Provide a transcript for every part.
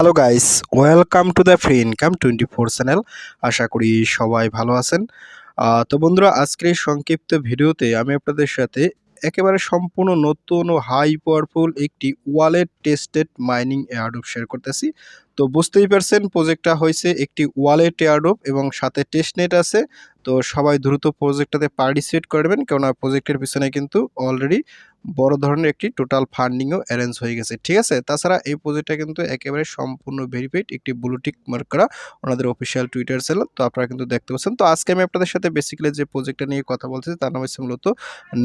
Hello guys welcome to the free income twenty four channel আশা করি সবাই ভালো আছেন। তো বন্ধুরা, আজকের এই সংক্ষিপ্ত ভিডিওতে আমি আপনাদের সাথে একেবারে সম্পূর্ণ নতুন ও হাই পাওয়ারফুল একটি wallet tested mining airdrop share করতেছি। তো বুঝতেই পারছেন প্রজেক্টটা হয়েছে একটি ওয়ালেট এয়ারড্রপ এবং সাথে টেস্টনেট আছে। তো সবাই দ্রুত প্রজেক্টটাতে পার্টিসিপেট করবেন, কেননা প্রজেক্টের পিছনে কিন্তু অলরেডি বড় ধরনের একটি টোটাল ফান্ডিংও অ্যারেঞ্জ হয়ে গেছে। ঠিক আছে? তাছাড়া এই প্রজেক্টটা কিন্তু একেবারে সম্পূর্ণ ভেরিফাইড একটি ব্লুটিক মার্ক করা ওনাদের অফিসিয়াল টুইটার চ্যানেল তো আপনারা কিন্তু দেখতে পাচ্ছেন। তো আজকে আমি আপনাদের সাথে বেসিক্যালি যে প্রজেক্টটা নিয়ে কথা বলছি, তার নাম হচ্ছে মূলত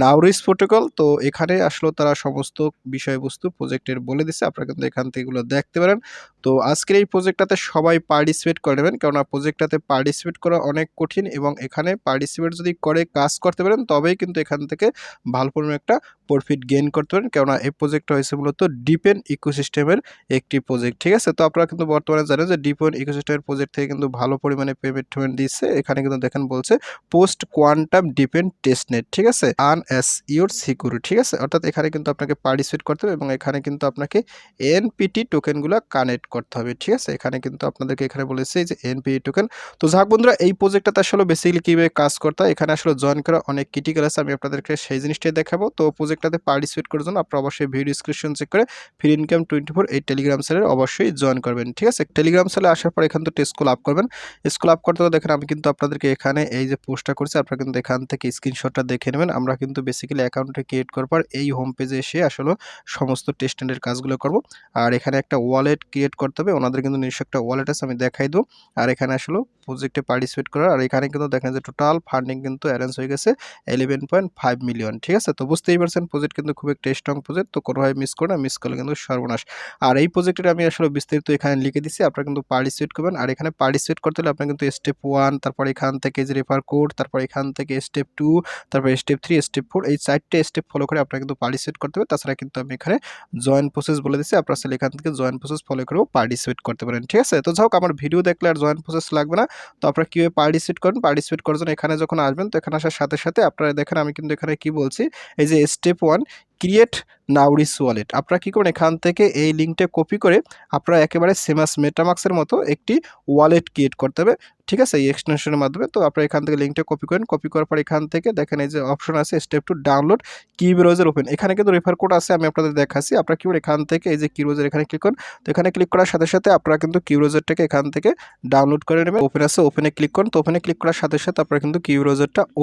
নাউরিস প্রোটোকল তো এখানে আসলে তারা সমস্ত বিষয়বস্তু প্রজেক্টের বলে দিছে, আপনারা কিন্তু এখান থেকে এগুলো দেখতে পারেন। তো আজকের এই প্রজেক্টটাতে সবাই পার্টিসিপেট করে নেবেন। কেননা প্রজেক্টটাতে পার্টিসিপেট করা অনেক কঠিন এবং এখানে পার্টিসিপেট যদি করে কাজ করতে পারেন, তবেই কিন্তু এখান থেকে ভালো পরিমাণ একটা প্রফিট গেইন করতে পারেন। কেননা এই প্রজেক্টটা হয়েছে মূলত ডিপেন ইকোসিস্টেমের একটি প্রজেক্ট ঠিক আছে? তো আপনারা কিন্তু বর্তমানে জানেন যে ডিপেন ইকোসিস্টেমের প্রজেক্ট থেকে কিন্তু ভালো পরিমাণে পেমেন্ট দিচ্ছে। এখানে কিন্তু দেখেন বলছে পোস্ট কোয়ান্টাম ডিপেন্ড টেস্টনেট ঠিক আছে? আন এস ইউর সিকিউরি ঠিক আছে? অর্থাৎ এখানে কিন্তু আপনাকে পার্টিসিপেট করতে হবে এবং এখানে কিন্তু আপনাকে এনপিটি টোকেনগুলো কানেক্ট করতে হবে। ঠিক আছে? এখানে কিন্তু আপনাদেরকে এখানে বলেছে যে এনপিটি টোকেন তো যাক বন্ধুরা, এই প্রজেক্টটাতে আসলে বেসিক্যালি কীভাবে কাজ করতে এখানে আসলে জয়েন করা অনেক ক্রিটিক্যাল আছে, আমি আপনাদেরকে সেই জিনিসটাই দেখাবো। তো প্রজেক্টটাতে পার্টিসিপেট করার জন্য আপনারা অবশ্যই ভিডিও ডিসক্রিপশন চেক করে ফ্রি ইনকাম টোয়েন্টি ফোর এই টেলিগ্রাম চ্যানেল অবশ্যই জয়েন করবেন, ঠিক আছে? টেলিগ্রাম চ্যানেলে আসার পর এখান থেকে স্কুল আপ করবেন। স্কুল আপ করতে দেখেন আমি কিন্তু আপনাদেরকে এখানে এই যে পোস্টটা করছি, আপনারা কিন্তু এখান থেকে স্ক্রিনশটটা দেখে নেবেন। আমরা কিন্তু বেসিক্যালি অ্যাকাউন্টটা ক্রিয়েট করার পর এই হোম পেজে এসে আসলে সমস্ত টেস্ট টেস্টেন্ডের কাজগুলো করব। আর এখানে একটা ওয়ালেট ক্রিয়েট করতে হবে ওনাদের কিন্তু নিজস্ব একটা ওয়ালেট আছে, আমি দেখাই দেবো। আর এখানে আসলে প্রজেক্টে পার্টিসিপেট করার। আর এখানে কিন্তু দেখেন যে টোটাল ফান্ডিং কিন্তু অ্যারেঞ্জ হয়ে গেছে ইলেভেন পয়েন্ট ফাইভ মিলিয়ন ঠিক আছে? তো বুঝতেই পারছেন প্রজেক্ট কিন্তু খুব একটা স্ট্রং প্রজেক্ট তো কোনোভাবে মিস করে না মিস করলে কিন্তু সর্বনাশ। আর এই প্রজেক্টের আমি আসলে বিস্তারিত এখানে লিখে দিচ্ছি আপনারা কিন্তু পার্টিসিপেট করবেন। আর এখানে পার্টিসিপেট করতে হলে আপনার কিন্তু স্টেপ ওয়ান তারপর এখান থেকে যে রেফার কোড তারপর এখান থেকে স্টেপ টু তারপর স্টেপ থ্রি স্টেপ ফোর এই চারটে স্টেপ ফলো করে আপনারা কিন্তু পার্টিসিপেট করতে হবে। তাছাড়া কিন্তু আমি এখানে জয়েন প্রসেস বলে দিচ্ছি আপনারা এখান থেকে জয়েন প্রসেস ফলো করেও পার্টিসিপেট করতে পারেন, ঠিক আছে? তো যাই হোক আমার ভিডিও দেখলে আর জয়েন প্রসেস লাগবে না। তো আপনারা কীভাবে পার্টিসিপেট করেন? পার্টিসিপেট করার জন্য এখানে যখন আসবেন, তো এখানে আসার সাথে সাথে আপনারা দেখেন, আমি কিন্তু এখানে কি বলছি? এই যে স্টেপ ওয়ান ক্রিয়েট নাউরিস ওয়ালেট। আপনারা কী করবেন? এখান থেকে এই লিঙ্কটা কপি করে আপনারা একেবারে সেমাস মেটামাক্সের মতো একটি ওয়ালেট ক্রিয়েট করতে হবে। ঠিক আছে? এই এক্সটেনশনের মাধ্যমে। তো আপনারা এখান থেকে লিঙ্কটা কপি করেন। কপি করার পর এখান থেকে দেখেন এই যে অপশন আছে, স্টেপ টু ডাউনলোড কি ব্রাউজার ওপেন। এখানে কিন্তু রেফার কোড আছে, আমি আপনাদের দেখাচ্ছি। আপনারা কি এখান থেকে এই যে কি এখানে ক্লিক করুন। তো এখানে ক্লিক করার সাথে সাথে আপনারা কিন্তু কি ব্রাউজারটাকে এখান থেকে ডাউনলোড করে নেবেন। ওপেন আছে ওপেনে ক্লিক করুন। তো ওপেনে ক্লিক করার সাথে সাথে আপনারা কিন্তু কি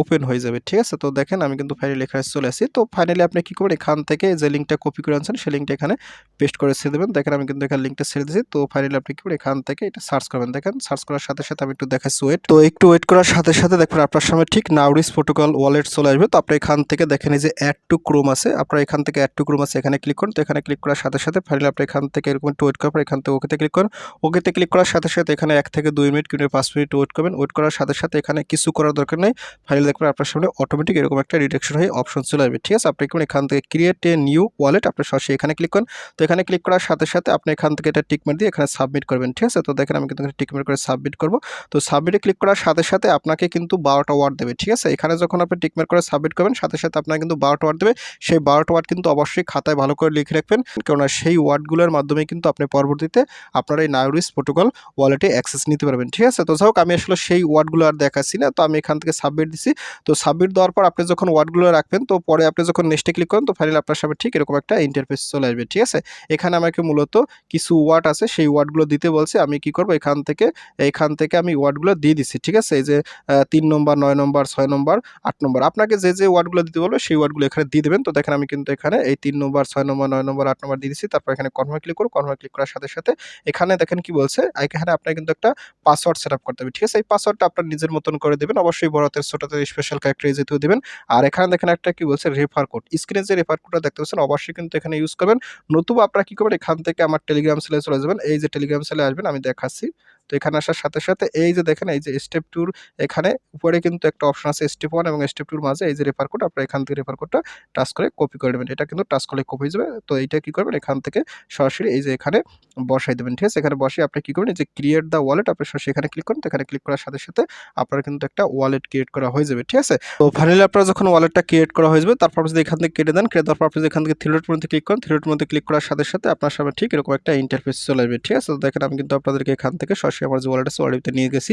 ওপেন হয়ে যাবে। ঠিক আছে? তো দেখেন আমি কিন্তু ফাইনালি এখানে চলে আসি। তো ফাইনালি আপনি কি করবেন? এখান থেকে যে লিঙ্কটা কপি করে আনছেন, সেই লিঙ্কটা এখানে পেস্ট করে ছেড়ে দেবেন। দেখেন, আমি কিন্তু এখানে লিঙ্কটা ছেড়ে দিয়েছি। তো ফাইনালি আপনি কি এখান থেকে এটা সার্চ করবেন? দেখেন সার্চ করার সাথে সাথে আমি একটু দেখাচ্ছি ওয়েট তো একটু ওয়েট করার সাথে সাথে দেখবেন, আপনার সামনে ঠিক নাউরিস প্রোটোকল ওয়ালেট চলে আসবে। তো আপনি এখান থেকে দেখেন, এই যে অ্যাড টু ক্রোম আছে। আপনার এখান থেকে অ্যাড টু ক্রোম আছে, এখানে ক্লিক করুন। তো এখানে ক্লিক করার সাথে সাথে ফাইনালি আপনি এখান থেকে এরকম একটু ওয়েট করার এখান থেকে ওকেতে ক্লিক করুন। ওকেতে ক্লিক করার সাথে সাথে এখানে এক থেকে দুই মিনিট কিংবা পাঁচ মিনিট ওয়েট করবেন। ওয়েট করার সাথে সাথে এখানে কিছু করার দরকার নেই। ফাইনালি দেখবেন, আপনার সামনে অটোমেটিক এরকম একটা ডিটেকশন হয়ে অপশন চলে আসবে। ঠিক আছে? আপনি এখান থেকে ক্রিয়েট এ নিউ ওয়ালেট আপনি সরাসরি এখানে ক্লিক করুন। তো এখানে ক্লিক করার সাথে সাথে আপনি এখান থেকে এটা টিকমার দিয়ে এখানে সাবমিট করবেন, ঠিক আছে? তো দেখেন আমি কিন্তু টিকমার করে সাবমিট করব। তো সাবমিটে ক্লিক করার সাথে সাথে আপনাকে কিন্তু বারোটা ওয়ার্ড দেবে, ঠিক আছে? এখানে যখন আপনি টিকমার করে সাবমিট করবেন, সাথে সাথে আপনার কিন্তু বারোটা ওয়ার্ড দেবে। সেই বারোটা ওয়ার্ড কিন্তু অবশ্যই খাতায় ভালো করে লিখে রাখবেন। কেননা সেই ওয়ার্ডগুলোর মাধ্যমে কিন্তু আপনি পরবর্তীতে আপনার এই নাউরিস প্রোটোকল ওয়ালেটে অ্যাক্সেস নিতে পারবেন, ঠিক আছে? তো যাই হোক, আমি আসলে সেই ওয়ার্ডগুলো আর দেখাচ্ছি না। তো আমি এখান থেকে সাবমিট দিছি। তো সাবমিট দেওয়ার পর আপনি যখন ওয়ার্ডগুলো রাখবেন, তো পরে আপনি যখন নেক্সটে ক্লিক করেন, তো ফাইনালি আপনার সামনে ঠিক এরকম একটা ইন্টারফেস চলে আসবে, ঠিক আছে? এখানে আমাকে মূলত কিছু ওয়ার্ড আছে, সেই ওয়ার্ডগুলো দিতে বলছে, আমি কি করব? এখান থেকে এখান থেকে আমি ওয়ার্ডগুলো দিয়ে দিচ্ছি ঠিক আছে? এই যে তিন নম্বর নয় নম্বর ছয় নম্বর আট নম্বর আপনাকে যে যে ওয়ার্ডগুলো দিতে বলবে, সেই ওয়ার্ডগুলো এখানে দিয়ে দেবেন। তো দেখেন আমি কিন্তু এখানে এই তিন নম্বর ছয় নম্বর নয় নম্বর আট নম্বর দিয়ে দিচ্ছি তারপর এখানে কনফার্ম ক্লিক করুন কনফার্ম ক্লিক করার সাথে সাথে এখানে দেখেন কি বলছে, এখানে আপনার কিন্তু একটা পাসওয়ার্ড সেট আপ করতে হবে, ঠিক আছে? এই পাসওয়ার্ডটা আপনার নিজের মতন করে দেবেন, অবশ্যই বড় হাতের, ছোট হাতের স্পেশাল ক্যারেক্টার যেহেতু দেবেন। আর এখানে দেখেন একটা কি বলছে রেফার কোড স্ক্রিনে যে রেফার কোডটা দেখতে পাচ্ছেন, অবশ্যই কিন্তু এখানে ইউজ করবেন। নতুবা আপনারা কি করবেন, এখান থেকে আমার টেলিগ্রাম সেলে চলে যাবেন। এই যে টেলিগ্রাম সেলে আসবেন, আমি দেখাচ্ছি। তো এখানে আসার সাথে সাথে এই যে দেখেন, এই যে স্টেপ টুর এখানে উপরে কিন্তু একটা অপশন আছে স্টেপ ওয়ান এবং স্টেপ টুর মাঝে এই যে রেফার কোড আপনারা এখান থেকে রেফার কোডটা টাচ করে কপি করে নেবেন। এটা কিন্তু টাচ করলে কপি হয়ে যাবে। তো এইটা কি করবেন? এখান থেকে সরাসরি এই যে এখানে বসাই দেবেন। ঠিক আছে? এখানে বসে আপনি কী করবেন? এই যে ক্রিয়েট দ্য ওয়ালেট আপনি সরাসরি এখানে ক্লিক করুন। তো এখানে ক্লিক করার সাথে সাথে আপনার কিন্তু একটা ওয়ালেট ক্রিয়েট করা হয়ে যাবে। ঠিক আছে? তো ফাইনালি আপনারা যখন ওয়ালেটটা ক্রিয়েট করা হয়ে যাবে, তারপর যদি এখান থেকে কেটে দেন, কেটে দেওয়ার পর আপনি এখান থেকে থ্রিডের মধ্যে ক্লিক করেন থ্রিডের মধ্যে ক্লিক করার সাথে সাথে আপনার সামনে ঠিক এরকম একটা ইন্টারফেস চলে আসবে। ঠিক আছে? তো দেখেন, আমি কিন্তু আপনাদেরকে এখান থেকে সরাসরি আমার যে ওয়ালেট আছে ওয়ালেটে নিয়ে গেছি।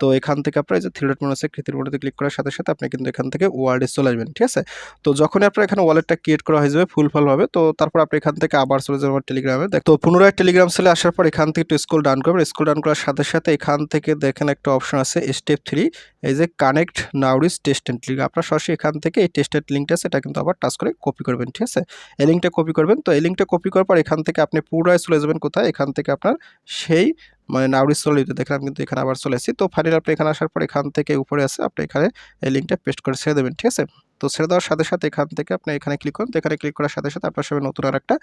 তো এখান থেকে আপনারা যে থ্রিডের মনে আছে থ্রিডের মধ্যে ক্লিক করার সাথে সাথে আপনি কিন্তু এখান থেকে ওয়ার্ডে চলে আসবেন, ঠিক আছে? তো যখনই আপনার এখানে ওয়ালেটটা ক্রিয়েট করা হয়ে যাবে ফুলফল হবে, তো তারপর আপনি এখান থেকে আবার চলে যাবেন আমার টেলিগ্রামে তো পুনরায় টেলিগ্রাম সেলে আসার পর এখান থেকে একটু স্কুল ডান করবেন। স্কুল ডান করার সাথে সাথে এখান থেকে দেখেন একটা অপশন আছে স্টেপ থ্রি এই যে কানেক্ট নাউরিস টেস্টেন্ট লিঙ্ক আপনার সরাসরি এখান থেকে এই টেস্টেন্ট লিঙ্কটা এটা কিন্তু আবার টাচ করে কপি করবেন, ঠিক আছে? এই লিঙ্কটা কপি করবেন, তো এই লিঙ্কটা কপি করার পর এখান থেকে আপনি পুনরায় চলে যাবেন কোথায়? এখান থেকে আপনার সেই মানে নাউরি চলে যেতে দেখেন কিন্তু এখানে আবার চলে এসেছি। তো ফাইনালি আপনি এখানে আসার পর এখান থেকে উপরে আছে, আপনি এখানে এই লিঙ্কটা পেস্ট করে ছেড়ে দেবেন, ঠিক আছে? তো ছেড়ে দেওয়ার সাথে সাথে এখান থেকে আপনি এখানে ক্লিক করুন। এখানে ক্লিক করার সাথে সাথে আপনার সামনে নতুন আর একটা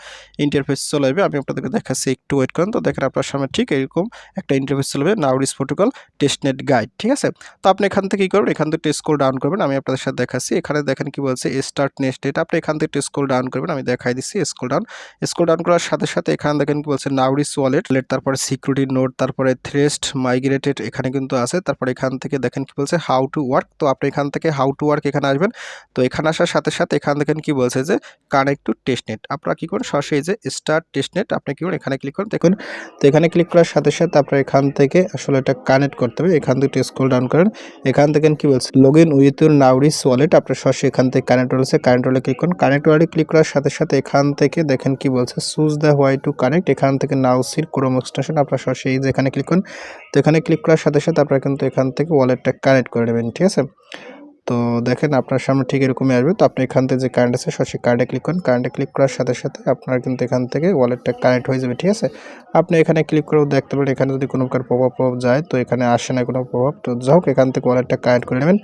ইন্টারফেস চলে আসবে। আমি আপনাদেরকে দেখাচ্ছি, একটু ওয়েট করুন। তো দেখেন আপনার সামনে ঠিক এরকম একটা ইন্টারফেস চলবে নাউরিস প্রোটোকল টেস্টনেট গাইড ঠিক আছে? তো আপনি এখান থেকে কী করবেন? এখান থেকে টেস্ট স্কোর ডাউন করবেন। আমি আপনাদের সাথে দেখাচ্ছি। এখানে দেখেন কি বলছে স্টার্ট নেক্সট ডেট আপনি এখান থেকে টেস্ট স্কোর ডাউন করবেন। আমি দেখাই দিচ্ছি স্কোর ডাউন স্কোর ডাউন করার সাথে সাথে এখানে দেখেন কি বলছে নাউরিস ওয়ালেট তারপরে সিকিউরিটি নোট তারপরে থ্রেস্ট মাইগ্রেটেড এখানে কিন্তু আছে। তারপরে এখান থেকে দেখেন কি বলছে হাউ টু ওয়ার্ক তো আপনি এখান থেকে হাউ টু ওয়ার্ক এখানে আসবেন। তো এখানে আসার সাথে সাথে এখান দেখেন কি বলছে যে কানেক্ট টু টেস্টনেট আপনারা কি করেন, সরাসরি যে স্টার্ট টেস্টনেট আপনি কি করেন, এখানে ক্লিক করুন। দেখুন, তো এখানে ক্লিক করার সাথে সাথে আপনার এখান থেকে আসলে এটা কানেক্ট করতে হবে। এখান থেকে স্ক্রল ডাউন করেন। এখান থেকে কি বলছে log in with your Nauris wallet আপনার সরাসরি এখান থেকে কানেক্ট রয়েছে কানেক্ট ওয়ালে ক্লিক করুন। কানেক্ট ওয়ালে ক্লিক করার সাথে সাথে এখান থেকে দেখেন কি বলছে choose the way to connect এখান থেকে নাউসির ক্রোম এক্সটেনশন আপনার সরাসরি যে এখানে ক্লিক করুন। তো এখানে ক্লিক করার সাথে সাথে আপনারা কিন্তু এখান থেকে ওয়ালেটটা কানেক্ট করে নেবেন, ঠিক আছে? তো দেখেন আপনার সামনে ঠিক এরকমই আসবে। তো আপনি এখান থেকে যে কারেন্ট আছে সরাসরি কার্ডে ক্লিক করেন। কারেন্টে ক্লিক করার সাথে সাথে আপনার কিন্তু এখান থেকে ওয়ালেটটা কানেক্ট হয়ে যাবে, ঠিক আছে? আপনি এখানে ক্লিক করেও দেখতে পারেন, এখানে যদি কোনো প্রকার প্রভাব প্রভাব যায়, তো এখানে আসে না কোনো প্রভাব। তো যাই হোক, এখান থেকে ওয়ালেটটা কানেক্ট করে নেবেন।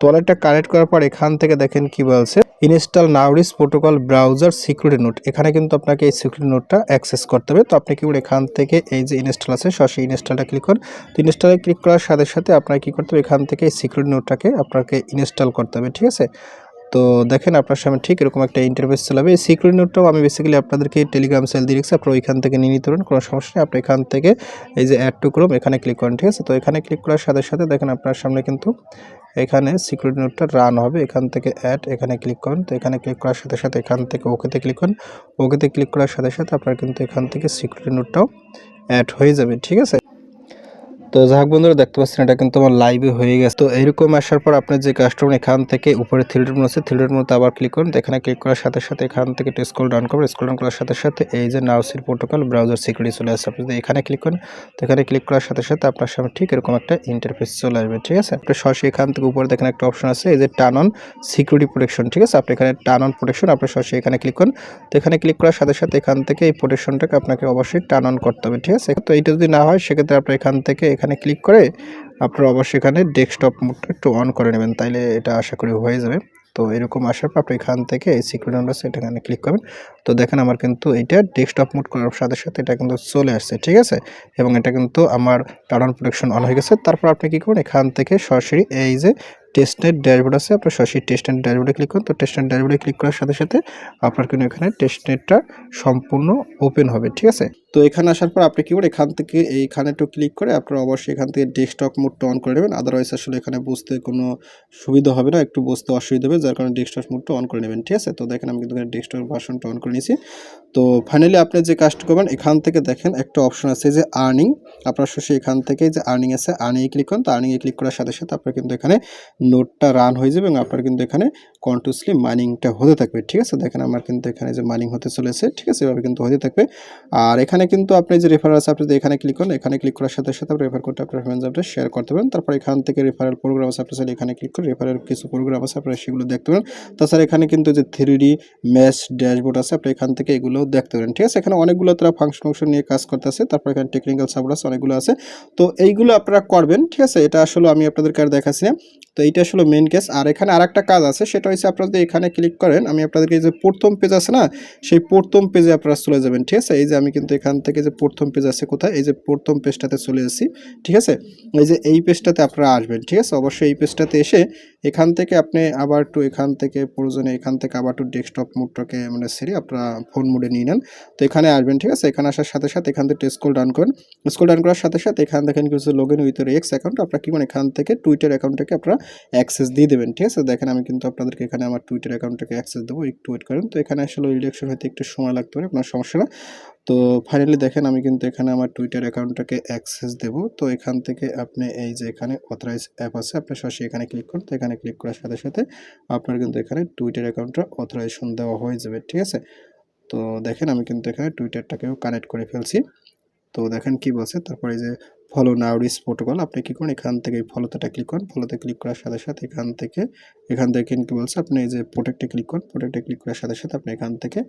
তো ওয়ালেটটা কানেক্ট করার পর এখান থেকে দেখেন কি বলছে। Install নাউরিস protocol browser security note এখানে কিন্তু আপনাকে এই সিকিউরিটি নোটটা অ্যাক্সেস করতে হবে। তো আপনি কি এখান থেকে এই যে ইনস্টল আছে, সরাসরি ইনস্টলটা ক্লিক করুন। তো ইনস্টলে ক্লিক করার সাথে সাথে আপনার কি করতে হবে? এখান থেকে এই সিকিউরিটি নোটটাকে আপনাকে ইনস্টল করতে হবে, ঠিক আছে? তো দেখেন, আপনার সামনে ঠিক এরকম একটা ইন্টারফেস চালাবে। এই সিকিউরিটি নোটটাও আমি বেসিক্যালি আপনাদেরকে টেলিগ্রাম সেল দিয়ে রেখেছি আপনারা ওইখান থেকে নিয়ে নিতে পারেন, কোনো সমস্যা নেই। আপনি এখান থেকে এই যে অ্যাড টু ক্রোম এখানে ক্লিক করেন, ঠিক আছে? তো এখানে ক্লিক করার সাথে সাথে দেখেন, আপনার সামনে কিন্তু এখানে সিকিউরিটি নোটটা রান হবে। এখান থেকে অ্যাড এখানে ক্লিক করেন। তো এখানে ক্লিক করার সাথে সাথে এখান থেকে ওকেতে ক্লিক করুন। ওকেতে ক্লিক করার সাথে সাথে আপনার কিন্তু এখান থেকে সিকিউরিটি নোটটাও অ্যাড হয়ে যাবে, ঠিক আছে? তো যাই হোক বন্ধুরা, দেখতে পাচ্ছেন এটা কিন্তু আমার লাইভে হয়ে গেছে। তো এরকম আসার পর আপনার যে কাস্টমার এখান থেকে উপরে থ্রিডের আছে থ্রিডের মধ্যে আবার ক্লিক করুন। এখানে ক্লিক করার সাথে সাথে এখান থেকে একটু স্ক্রল ডাউন করবেন। স্ক্রল ডাউন করার সাথে সাথে এই যে নাউসির প্রোটোকল ব্রাউজার সিকিউরিটি চলে আসছে। আপনি যদি এখানে ক্লিক করেন, তো এখানে ক্লিক করার সাথে সাথে আপনার সামনে ঠিক এরকম একটা ইন্টারফেস চলে আসবে, ঠিক আছে? আপনি সরাসরি এখান থেকে উপরে দেখেন একটা অপশন আছে, এই যে টার্ন অন সিকিউরিটি প্রোটেকশন ঠিক আছে? আপনি এখানে টার্ন অন প্রোটেকশন আপনি সরাসরি এখানে ক্লিক করুন। তো এখানে ক্লিক করার সাথে সাথে এখান থেকে এই প্রোটেকশনটাকে আপনাকে অবশ্যই টার্ন অন করতে হবে, ঠিক আছে? তো এইটা যদি না হয়, সেক্ষেত্রে আপনি এখান থেকে এখানে ক্লিক করে আপনারা অবশ্যই এখানে ডেস্কটপ মোডটা একটু অন করে নেবেন। তাইলে এটা আশা করি হয়ে যাবে। তো এরকম আসার পর আপনি এখান থেকে এই সিকিউরিটি নাম্বার সেটা এখানে ক্লিক করবেন। তো দেখেন আমার কিন্তু এটা ডেস্কটপ মোড করার সাথে সাথে এটা কিন্তু চলে আসছে, ঠিক আছে? এবং এটা কিন্তু আমার টার্ন প্রোটেকশন অন হয়ে গেছে। তারপর আপনি কী করুন এখান থেকে সরাসরি এই যে টেস্টনেট ড্যাশবোর্ড আছে, আপনার সরাসরি টেস্ট অ্যান্ড ড্যাশবোর্ডে ক্লিক করুন। তো টেস্ট অ্যান্ড ড্যাশবোর্ডে ক্লিক করার সাথে সাথে আপনার কিন্তু এখানে টেস্টনেটটা সম্পূর্ণ ওপেন হবে, ঠিক আছে? তো এখানে আসার পর আপনি কি করবেন এখান থেকে এইখানে একটু ক্লিক করে আপনারা অবশ্যই এখান থেকে ডেস্কটপ মোডটা অন করে নেবেন। আদারওয়াইজ আসলে এখানে বুঝতে কোনো সুবিধা হবে না, একটু বুঝতে অসুবিধা হবে, যার কারণে ডেস্কটপ মোডটা অন করে নেবেন, ঠিক আছে? তো দেখেন আমি কিন্তু এখানে ডেস্কটপ ভার্সনটা অন করে নিয়েছি। তো ফাইনালি আপনি যে কাজটা করবেন, এখান থেকে দেখেন একটা অপশন আছে যে আর্নিং আপনার শেষে এখান থেকে যে আর্নিং আছে আর্নিংয়ে ক্লিক করুন। তো আর্নিংয়ে ক্লিক করার সাথে সাথে আপনার কিন্তু এখানে নোটটা রান হয়ে যাবে এবং আপনার কিন্তু এখানে কন্টিনিউসলি মাইনিংটা হতে থাকবে, ঠিক আছে? দেখেন আমার কিন্তু এখানে যে মাইনিং হতে চলেছে, ঠিক আছে? এভাবে কিন্তু হতে থাকবে। আর এখানে কিন্তু আপনি যে রেফার আছে আপনি এখানে ক্লিক করেন, এখানে ক্লিক করার সাথে সাথে আপনি রেফার করতে আপনার ফ্রেন্ডস শেয়ার করতে পারেন তারপর এখান থেকে রেফারেল প্রোগ্রাম আছে আপনি চাইলে এখানে ক্লিক করে রেফারেল কিছু প্রোগ্রাম আছে, আপনারা সেগুলো দেখতে পারেন। তাছাড়া এখানে কিন্তু যে থ্রি ডি ম্যাচ ড্যাশবোর্ড আছে, আপনি এখান থেকে এগুলোও দেখতে পারেন, ঠিক আছে? এখানে অনেকগুলো তারা ফাংশন ফাংশন নিয়ে কাজ করতেছে, তারপর এখানে টেকনিক্যাল সাপোর্ট আছে, অনেকগুলো আছে। তো এইগুলো আপনারা করবেন, ঠিক আছে? এটা আসলে আমি আপনাদেরকে আর দেখাচ্ছি না। তো এইটা আসলে মেন কেস আর এখানে আরেকটা কাজ আছে, সেটা হচ্ছে আপনারা যদি এখানে ক্লিক করেন, আমি আপনাদেরকে যে প্রথম পেজ আছে না, সেই প্রথম পেজে আপনারা চলে যাবেন, ঠিক আছে? এই যে আমি কিন্তু এখান থেকে যে প্রথম পেজ আছে কোথায়, এই যে প্রথম পেজটাতে চলে এসেছি ঠিক আছে? এই যে এই পেজটাতে আপনারা আসবেন, ঠিক আছে? অবশ্যই এই পেজটাতে এসে এখান থেকে আপনি আবার একটু এখান থেকে প্রয়োজনে এখান থেকে আবার একটু ডেস্কটপ মোডটাকে মানে সেরে আপনারা ফোন মোডে নিয়ে নেন। তো এখানে আসবেন, ঠিক আছে? এখানে আসার সাথে সাথে এখান থেকে স্কুল ডান করেন। স্কুল ডান করার সাথে সাথে এখান দেখেন কিছু log in with X account আপনারা কি করেন এখান থেকে টুইটার অ্যাকাউন্টটাকে আপনারা অ্যাক্সেস দিয়ে দেবেন, ঠিক আছে? দেখেন আমি কিন্তু আপনাদেরকে এখানে আমার টুইটার অ্যাকাউন্টটাকে অ্যাক্সেস দেবো, একটু ওয়েট করেন। তো এখানে আসলে ইলেকশন হতে একটু সময় লাগতে পারে, আপনার সমস্যা না। তো ফাইনালি দেখেন আমি কিন্তু এখানে আমার টুইটার অ্যাকাউন্টটাকে অ্যাক্সেস দেব। তো এখান থেকে আপনি এই যে এখানে অথরাইজ অ্যাপ আছে, আপনি সরাসরি এখানে ক্লিক করুন। তো এখানে ক্লিক করার সাথে সাথে আপনার কিন্তু এখানে টুইটার অ্যাকাউন্টটা অথরাইজেশন দেওয়া হয়ে যাবে, ঠিক আছে? তো দেখেন আমি কিন্তু এখানে টুইটারটাকেও কানেক্ট করে ফেলছি। তো দেখেন কি বলছে, তারপরে যে ফলো নাউরিস প্রোটোকল আপনি কি করুন, এখান থেকে ফলোতেটা ক্লিক করুন ফলোতে ক্লিক করার সাথে সাথে এখান থেকে এখান থেকে কি বলছে, আপনি এই যে প্রোটেক্টে ক্লিক করুন প্রোটেক্টে ক্লিক করার সাথে সাথে আপনি এখান থেকে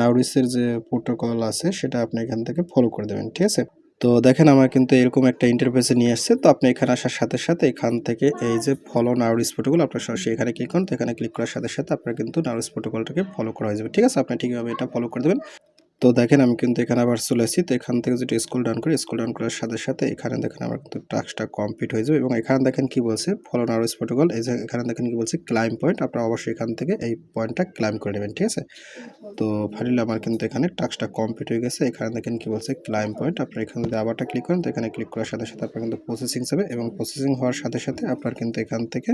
নাউরিসের যে প্রোটোকল আছে, সেটা আপনি এখান থেকে ফলো করে দেবেন, ঠিক আছে? তো দেখেন আমার কিন্তু এরকম একটা ইন্টারফেসে নিয়ে আসছে, তো আপনি এখানে আসার সাথে সাথে এখান থেকে এই যে ফলো নাউরিস প্রোটোকল আপনার সরাসরি এখানে ক্লিক করুন, তো এখানে ক্লিক করার সাথে সাথে আপনার কিন্তু নাউরিস প্রোটোকলটাকে ফলো করা হয়ে যাবে, ঠিক আছে? আপনি ঠিকভাবে এটা ফলো করে দেবেন। তো দেখেন আমি কিন্তু এখানে আবার চলে এসেছি তো এখান থেকে যদি স্কুল ডাউন করি স্কুল ডাউন করার সাথে সাথে এখানে দেখেন আমার কিন্তু টাস্কটা কমপ্লিট হয়ে যাবে এবং এখানে দেখেন কি বলছে? ফলো নাউরিস প্রোটোকল এখানে দেখেন কি বলছে? ক্লাইম পয়েন্ট আপনারা অবশ্যই এখান থেকে এই পয়েন্টটা ক্লাইম করে নেবেন, ঠিক আছে? তো ফাইনালি আমার কিন্তু এখানে টাস্কটা কমপ্লিট হয়ে গেছে। এখানে দেখেন কি বলছে? ক্লাইম পয়েন্ট আপনার এখানে যদি আবারটা ক্লিক করেন। তো এখানে ক্লিক করার সাথে সাথে আপনার কিন্তু প্রসেসিং যাবে এবং প্রসেসিং হওয়ার সাথে সাথে আপনার কিন্তু এখান থেকে,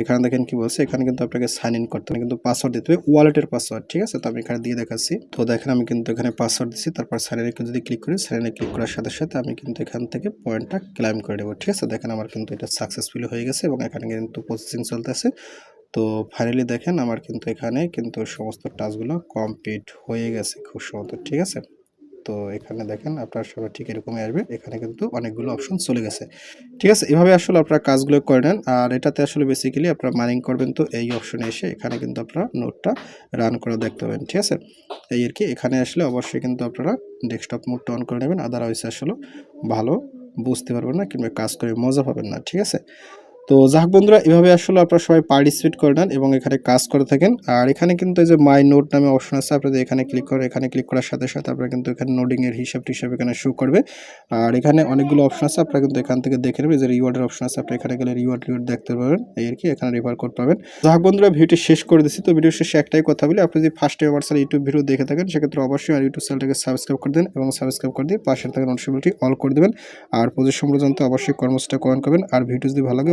এখানে দেখেন কি বলছে? এখানে কিন্তু আপনাকে সাইন ইন করতে হবে। কিন্তু পাসওয়ার্ড দিতে হবে। ওয়ালেটের পাসওয়ার্ড ঠিক আছে? তো আমি এখানে দিয়ে দেখাচ্ছি। তো দেখেন আমি কিন্তু এখানে পাসওয়ার্ড দিচ্ছি তারপর সাইনে যদি ক্লিক করি সাইনে ক্লিক করার সাথে সাথে আমি কিন্তু এখান থেকে পয়েন্টটা ক্লাইম করে দেবো, ঠিক আছে? দেখেন আমার কিন্তু এটা সাকসেসফুল হয়ে গেছে এবং এখানে কিন্তু প্রসেসিং চলতেছে। তো ফাইনালি দেখেন আমার কিন্তু এখানে কিন্তু সমস্ত টাস্কগুলো কমপ্লিট হয়ে গেছে, খুব সুন্দর, ঠিক আছে? তো এখানে দেখেন আপনার সবাই ঠিক এরকমই আসবে। এখানে কিন্তু অনেকগুলো অপশন চলে গেছে। ঠিক আছে, এভাবে আসলে আপনারা কাজগুলো করে নেন। আর এটাতে আসলে বেসিক্যালি আপনারা মাইনিং করবেন তো এই অপশনে এসে এখানে কিন্তু আপনারা নোটটা রান করে দেখতে পাবেন। ঠিক আছে? এই আর কি, এখানে আসলে অবশ্যই কিন্তু আপনারা ডেস্কটপ মোডটা অন করে নেবেন। আদারওয়াইজ আসলে ভালো বুঝতে পারবেন না কিংবা কাজ করে মজা পাবেন না। ঠিক আছে? তো যাক বন্ধুরা, এভাবে আসলে আপনারা সবাই পার্টিসিপেট করে নেন এবং এখানে কাজ করে থাকেন। আর এখানে কিন্তু এই যে মাই নোট নামে অপশন আছে আপনাদের এখানে ক্লিক করে এখানে ক্লিক করার সাথে সাথে আপনারা কিন্তু এখানে নোডিংয়ের হিসাব টিসাব এখানে শো করবে। আর এখানে অনেকগুলো অপশন আছে, আপনারা কিন্তু এখান থেকে দেখে নেবেন যে রিওয়ার্ডের অপশন আছে আপনি এখানে গেলে রিওয়ার্ড রিওয়ার্ড দেখতে পাবেন এই আর কি, এখানে রিভার কোড পাবেন। যাক বন্ধুরা ভিডিওটি শেষ করে দিচ্ছি। তো ভিডিও শেষে একটাই কথা বলি, আপনি যদি ফার্স্ট টাইম আমার ইউটিউব ভিডিও দেখে থাকেন, সেক্ষেত্রে অবশ্যই আমার ইউটিউব চ্যানেলটাকে সাবস্ক্রাইব করে দেন এবং সাবস্ক্রাইব করে দিয়ে পাশে থাকা নোটিফিকেশনটি অল করে দেবেন। আর সম্পর্কে জানতে অবশ্যই কর্মসূচিটা কমেন্ট করবেন। আর ভিডিও যদি ভালো লাগে